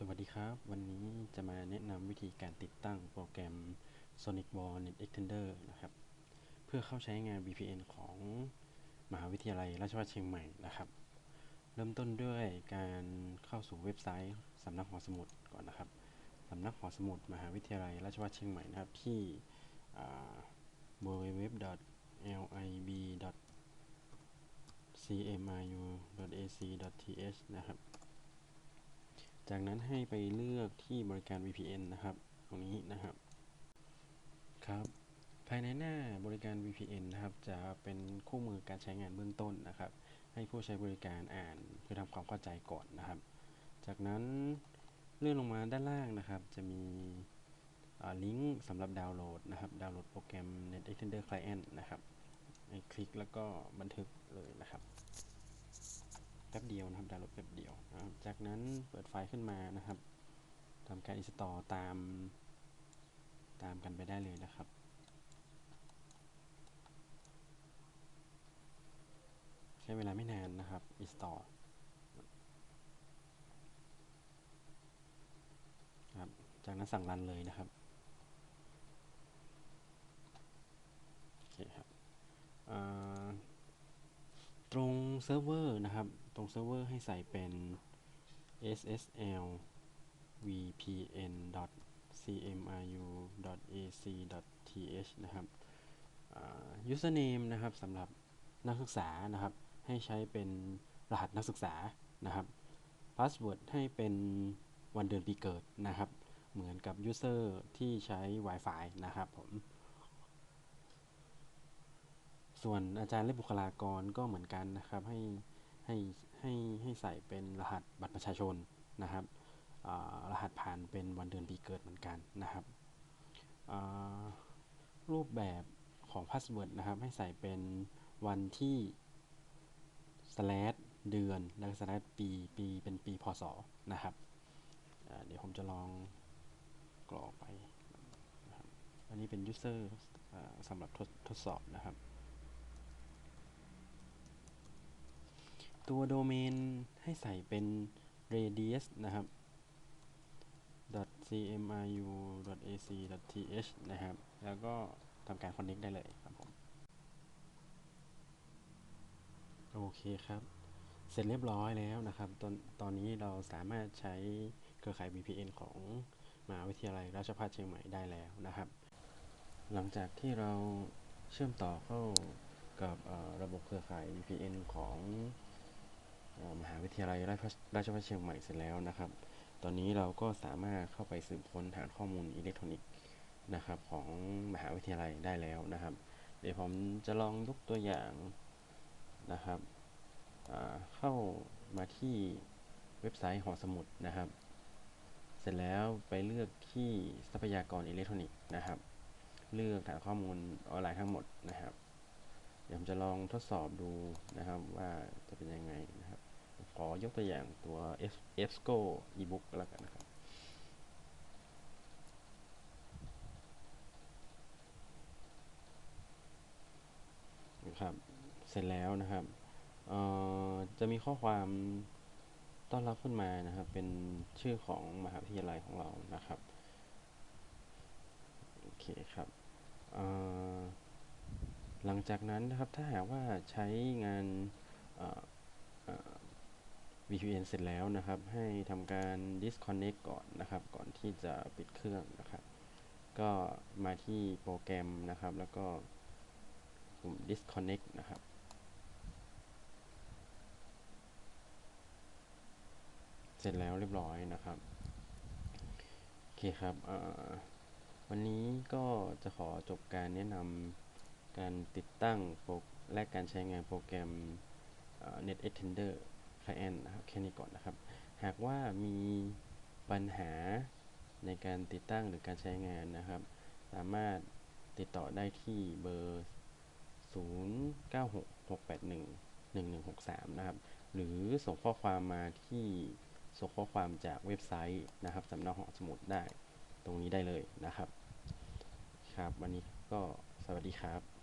สวัสดีครับ วันนี้จะมาแนะนำวิธีการติดตั้งโปรแกรม Sonic Wall Net Extender นะครับ เพื่อเข้าใช้งาน VPN ของมหาวิทยาลัยราชภัฏเชียงใหม่นะครับ เริ่มต้นด้วยการเข้าสู่เว็บไซต์สำนักหอสมุดก่อนนะครับสำนักหอสมุดมหาวิทยาลัยราชภัฏเชียงใหม่นะครับ ที่ www.lib.cmiu.ac.th นะครับ จากนั้นให้ไปเลือกที่บริการ VPN นะครับ ตรงนี้นะครับ ครับ ภายในหน้าบริการ VPN นะครับ จะเป็นคู่มือการใช้งานเบื้องต้นนะครับ ให้ผู้ใช้บริการอ่านเพื่อทำความเข้าใจก่อนนะครับ จากนั้นเลื่อนลงมาด้านล่างนะครับ จะมีลิงก์สำหรับดาวน์โหลดนะครับ ดาวน์โหลดโปรแกรม Net Extender Client นะครับคลิกแล้วก็บันทึกเลยนะครับ ป๊บเดียวนะครับดาวน์โหลดแป๊บเดียวนะครับจากนั้นเปิดไฟล์ขึ้นมานะครับทำการ install ตาม ตามกันไปได้เลยนะครับใช้เวลาไม่นานนะครับ install ครับจากนั้นสั่งรันเลยนะครับ โอเคครับต รงเซิร์ฟเวอร์นะครับ ตรงเซิร์ฟเวอร์ให้ใส่เป็น ssl vpn cmiu ac th นะครับ username นะครับสำหรับนักศึกษานะครับ ให้ใช้เป็นรหัสนักศึกษานะครับ password ให้เป็นวันเดือนปีเกิดนะครับ เหมือนกับ user ที่ใช้ Wi-Fi นะครับผม ส่วนอาจารย์และบุคลากรก็เหมือนกันนะครับ ให้ให้ให้ให้ใส่เป็นรหัสบัตรประชาชนนะครับรหัสผ่านเป็นวันเดือนปีเกิดเหมือนกันนะครับรูปแบบของพาสเวิร์ดนะครับ ให้ใส่เป็นวันที่ slash เดือน แล้ว slash ปีปีเป็นปีพศนะครับเดี๋ยวผมจะลองกรอกไป อันนี้เป็น user สำหรับทดทดสอบนะครับ ตัวโดเมนให้ใส่เป็น radius นะครับ cmiu.ac.th นะครับ แล้วก็ทำการ connect ได้เลยครับผม โอเคครับ เสร็จเรียบร้อยแล้วนะครับ ตอนตอนนี้เราสามารถใช้เครือข่าย VPN ของมหาวิทยาลัยราชภัฏเชียงใหม่ได้แล้วนะครับ หลังจากที่เราเชื่อมต่อเข้ากับระบบเครือข่าย VPN ของ มหาวิทยาลัยราชภัฏเชียงใหม่เสร็จแล้วนะครับ ตอนนี้เราก็สามารถเข้าไปสืบค้นฐานข้อมูลอิเล็กทรอนิกส์นะครับของมหาวิทยาลัยได้แล้วนะครับ เดี๋ยวผมจะลองยกตัวอย่างนะครับเข้ามาที่เว็บไซต์หอสมุดนะครับ เสร็จแล้วไปเลือกที่ทรัพยากรอิเล็กทรอนิกส์นะครับ เลือกฐานข้อมูลออนไลน์ทั้งหมดนะครับ เดี๋ยวผมจะลองทดสอบดูนะครับว่าจะเป็นยังไงนะ ขอยกตัวอย่างตัว F Sco ebook แล้วกันนะครับ ครับ เสร็จแล้วนะครับจะมีข้อความต้อนรับขึ้นมานะครับ เป็นชื่อของมหาวิทยาลัยของเรานะครับ โอเคครับหลังจากนั้นนะครับถ้าหากว่าใช้งาน VPN เสร็จแล้วนะครับ ให้ทำการ disconnect ก่อนนะครับ ก่อนที่จะปิดเครื่องนะครับ ก็มาที่โปรแกรมนะครับ แล้วก็ปุ่ม disconnect นะครับ เสร็จแล้วเรียบร้อยนะครับ โอเคครับวันนี้ก็จะขอจบการแนะนำการติดตั้งและการใช้งานโปรแกรม Net Extender Client นะครับแค่นี้ก่อนนะครับ หากว่ามีปัญหาในการติดตั้งหรือการใช้งานนะครับ สามารถติดต่อได้ที่เบอร์ 0966811163 นะครับ หรือส่งข้อความมาที่ส่งข้อความจากเว็บไซต์นะครับสำนักหอสมุดได้ตรงนี้ได้เลยนะครับ ครับ วันนี้ก็สวัสดีครับ